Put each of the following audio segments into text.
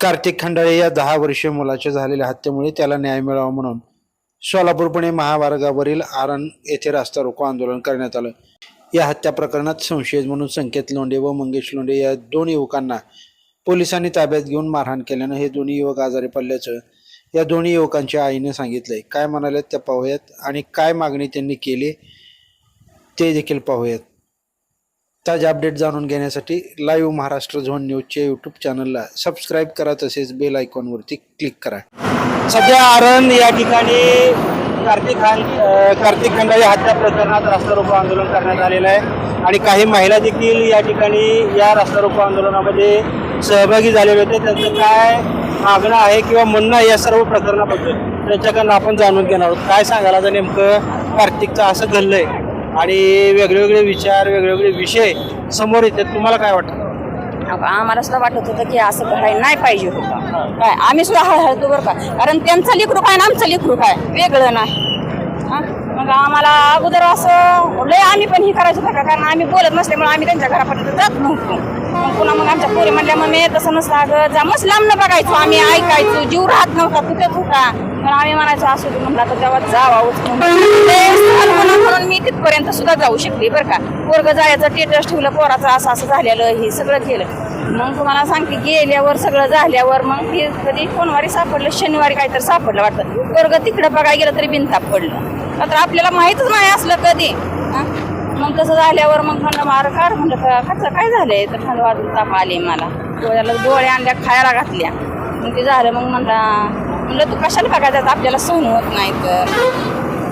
कार्तिक खंडाळे या दहा वर्षीय मुलाच्या झालेल्या हत्येमुळे त्याला न्याय मिळावा म्हणून सोलापूर पुणे महामार्गावरील आरण येथे रास्ता रोको आंदोलन करण्यात आलं. या हत्या प्रकरणात संशयित म्हणून संकेत लोंढे व मंगेश लोंढे या दोन युवकांना पोलिसांनी ताब्यात घेऊन मारहाण केल्यानं हे दोन्ही युवक आजारी पडल्याचं या दोन्ही युवकांच्या आईने सांगितलंय. काय म्हणाले त्या पाहूयात आणि काय मागणी त्यांनी केली ते देखील पाहूयात. ताजे अपडेट जाणून घेण्यासाठी लाईव्ह महाराष्ट्र झोन न्यूजच्या यूट्यूब चॅनलला सबस्क्राईब करा तसेच बेल आयकॉनवरती क्लिक करा. सध्या आरण या ठिकाणी कार्तिक खान कार्तिक खंडाळे हत्या प्रकरणात रास्ता रोको आंदोलन करण्यात आलेलं आहे. आणि काही महिला देखील या ठिकाणी या रास्ता रोको आंदोलनामध्ये सहभागी झालेले होते. त्यांचं काय मागणं आहे किंवा म्हणणं आहे या सर्व प्रकरणाबद्दल त्यांच्याकडनं आपण जाणून घेणार आहोत. काय सांगायला तर नेमकं कार्तिकचं असं घडलंय? आणि वेगवेगळे विचार वेगवेगळे विषय समोर येतात. तुम्हाला काय वाटतं? आम्हाला सुद्धा वाटत होतं की असं करायला नाही पाहिजे होतं. काय आम्ही सुद्धा हळहळतो बरं का? कारण त्यांचं लेकरू काय आणि आमचं लेकरू काय? वेगळं नाही. मग आम्हाला अगोदर असं लय आम्ही पण हे करायचं होतं का? कारण आम्ही बोलत नसल्यामुळे आम्ही त्यांच्या घरापर्यंत जात नव्हतो. मग पुन्हा मग आमच्या पोरी म्हणल्या मग मी तसं नसतं. अगं जा मस्त लांब बघायचो. आम्ही ऐकायचो. जीव राहत नव्हता कुठेच होता पण आम्ही म्हणायचो असू दे म्हणलं तर तेव्हा जावा म्हणून. मी तिथपर्यंत सुद्धा जाऊ शकली बरं का. पोरग जायचं टेटस ठेवलं पोराचं असं असं झालेलं हे सगळं केलं. मग तुम्हाला सांगते गेल्यावर सगळं झाल्यावर मग ते कधी कोणवारी सापडलं शनिवारी काहीतरी सापडलं वाटतं. पोरग तिकडं बघायला गेलं तरी बिनताप पडलं. तर आपल्याला माहीतच नाही असलं कधी. मग तसं झाल्यावर मग म्हणलं मार कार म्हणलं का कसं काय झालंय? तर थंड वाजून ताप आले मला. डोळ्याला डोळे आणल्या खायला घातल्या. मग ते झालं मग म्हणला म्हणलं तू कशाला बघायचं आपल्याला सहन होत नाही तर.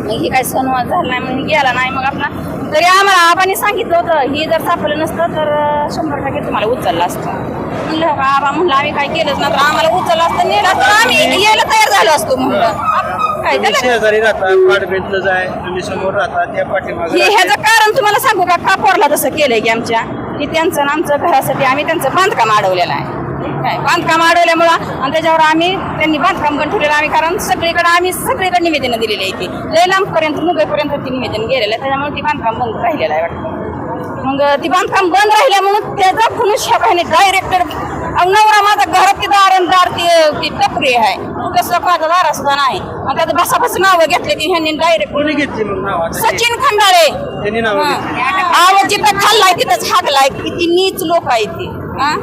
मग हे काय सणवाद झाला नाही म्हणून गेला नाही. मग आपला तरी आम्हाला आबाने सांगितलं होतं ही जर सापडलं नसतं तर शंभर टक्के तुम्हाला उचललं असतं. म्हणलं आबा म्हणलं आम्ही काय केलंच ना तर आम्हाला उचललं असतं नेलं असतं. आम्ही यायला तयार झालो असतो म्हणलं. काय तुम्ही त्याला शेजारी राहतात पाठबेंतलंच आहे तुम्ही समोर राहतात त्या पाठीमागे हे ह्याचं कारण तुम्हाला सांगू का? का पोरला तसं केलंय की आमच्या? की त्यांचं आणि आमचं घरासाठी आम्ही त्यांचं बांधकाम अडवलेलं आहे. काय बांधकाम अडवल्यामुळं आणि त्याच्यावर आम्ही त्यांनी बांधकाम पण ठेवलेलं आम्ही कारण सगळीकडे आम्ही सगळीकडे निवेदनं दिलेली आहे ती लय लांबपर्यंत मुंबईपर्यंत ती निवेदन गेलेलं आहे. त्याच्यामुळे ती बांधकाम बंद राहिलेलं आहे वाटतं. मग ती बांधकाम बंद राहिल्या म्हणून त्याचा ह्याने डायरेक्टर नवरा माझा घरात ती दारंदार ती ती टपरी आहे. कसं माझा दारा सुद्धा नाही आणि त्याचं बसाबस नावं घेतले की ह्यांनी डायरेक्ट? सचिन खंडाळे. आवाज जिथं खाल्लाय तिथंच हाकलाय. किती नीच लोक आहेत ती. हा?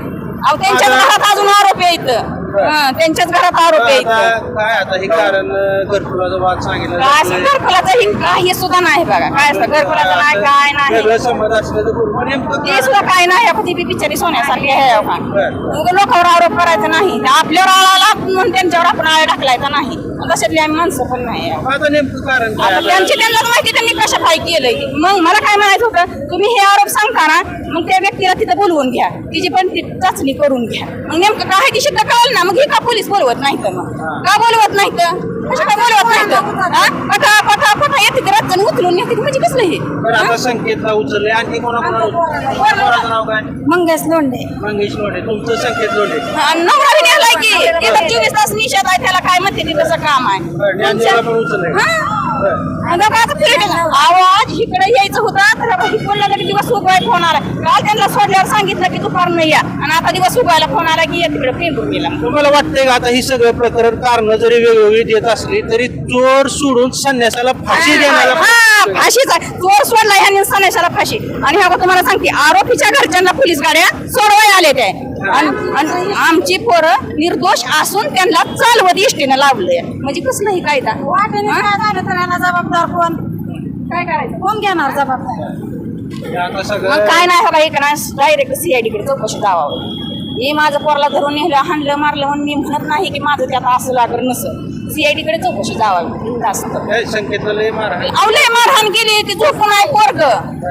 अहो त्यांच्याच घरात अजून आरोपी आहेत हा, त्यांच्याच घरात आरोपी आहेत आता काय आता हे कारण घरकुलाचा वाद सांगितलं काय असं जातोय. घरकुलाचं हे काही सुद्धा नाही बघा काय असतं घरकुलाचं नाही काय नाही वेगळं संमत असलं तर बोलू. पण नेमकं ते? सुद्धा काय नाही आपण ती बी बिचारी सोन्यासारखी आहे हो का बरं. मग लोकांवर आरोप करायचा नाही आपल्यावर आळाला म्हणून त्यांच्यावर आपण आळ टाकलायचा नाही तशातली आम्ही माणसं पण नाही आहे. आता नेमकं कारण काय आता आता? त्यांची त्यांनाच माहिती त्यांनी कशा काय केलंय. मग मला काय म्हणायचं होतं तुम्ही हे आरोप सांगता ना मग त्या व्यक्तीला तिथं बोलवून घ्या. तिची पण ती चाचणी करून घ्या. मग नेमकं काय ती सिद्ध कळलं ना? मग हे का पोलीस बोलवत नाही तर मग? का बोलवत नाही तर कशा काय बोलवत नाही तर हा? येते ते उचलून येते म्हणजे कसलं हे? बरं आता संकेतला उचलले. आणखी कोणा कोणाचं नाव काय? मंगेश लोंढे. मंगेश लोंढे. तुमचं संकेत लोंढे. नवरा बी नेलाय की. चोवीस तास निषेध आहे त्याला काय म्हणते ते तसं काम आहे. बरं, ज्ञानदेवला पण उचललंय. हा? बरं. आणि बघा आता फिरत आहे. आवाज इकडे यायचं होतं तर बोलला की दिवस उगवाय फोन आला काल त्यांना सोडल्यावर सांगितलं की दुपार नाही या. आणि आता दिवस उगवायला फोन आला की या तिकडे पेंटून गेला. तुम्हाला वाटतंय का आता ही सगळं प्रकरण कारण जरी वेगवेगळी देत असली तरी चोर सोडून संन्यासाला फाशी देण्याला हा फाशीचा चोर सोडला ह्या सनेशाला फाशी. आणि हा तुम्हाला सांगते आरोपीच्या घरच्यांना पोलीस गाड्या सोडवाय आले ते आणि आणि आमची पोरं निर्दोष असून त्यांना चालवत इष्टीनं लावलंय. म्हणजे कसलं ही कायदा? जबाबदार कोण? काय करायचं? कोण घेणार जबाबदार? मग काय नाही बघा इकडं? डायरेक्ट सीआयडी कडे चौकशी जावावं हे माझं पोरला धरून नेलं हाणलं मारलं म्हणून मी म्हणत नाही की माझं ते आता असं लागलं नसं. सीआयडी कडे चौकशी जावावी लय मारहाण केली. ती झोपून आहे पोरग.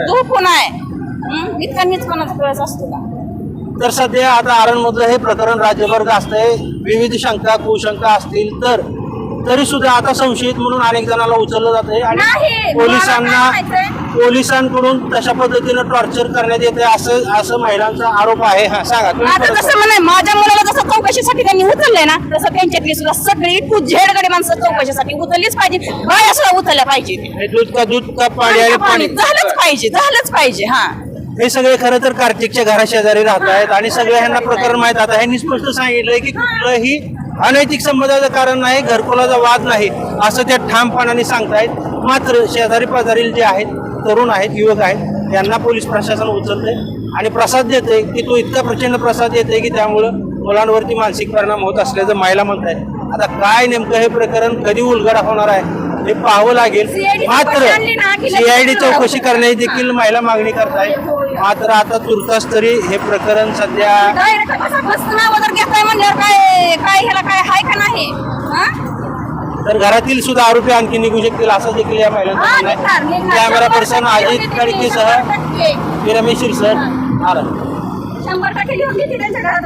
झोपून आहे? इतका नीचपणाचा कळस असतो का? तर सध्या आता आरणमधलं हे प्रकरण राज्यभर गाजतंय विविध शंका कुशंका असतील तर. तरी सुद्धा आता संशयित म्हणून अनेक जणांना उचललं जात आहे नाही, आणि पोलिसांना? पोलिसांकडून तशा पद्धतीनं टॉर्चर करण्यात येते असं असं महिलांचा आरोप आहे. हा सांगा तुम्ही आता परत तसं म्हणाय माझ्या मुलाला जसं चौकशीसाठी त्यांनी उचललंय ना तसं त्यांच्यातली सुद्धा सगळी टू झेडकडे माणसं चौकशीसाठी उचललीच पाहिजे. बाया सुद्धा उचलल्या पाहिजे. हे दूध का दूध का पाणी आणि पाणी. झालंच पाहिजे झालंच पाहिजे हा. हे सगळे खरं तर कार्तिकच्या घराशेजारी राहत आहेत आणि सगळे ह्यांना प्रकरण माहीत आता ह्यांनी स्पष्ट सांगितलंय की कुठलंही अनैतिक संबंधाचं कारण नाही घरकुलाचा वाद नाही असं त्या ठामपणाने सांगतायत. मात्र शेजारी पाजारील जे आहेत तरुण आहेत युवक आहेत यांना पोलीस प्रशासन उचलते आणि प्रसाद देते की तो इतका प्रचंड प्रसाद देते की त्यामुळं मुलांवरती मानसिक परिणाम होत असल्याचं महिला आहे आता काय नेमकं हे प्रकरण कधी उलगडा होणार आहे? हे पाहावं लागेल. मात्र सीआयडी चौकशी करण्याची देखील महिला मागणी करतायत मात्र आता तुर्तास तरी हे प्रकरण सध्या? तर घरातील सुद्धा आरोपी आणखी निघू शकतील असं देखील या निघणार. कॅमेरा पर्सन अजित टक्के. मी रमेश शिरसट आला. शंभर टक्के त्यांच्या घरात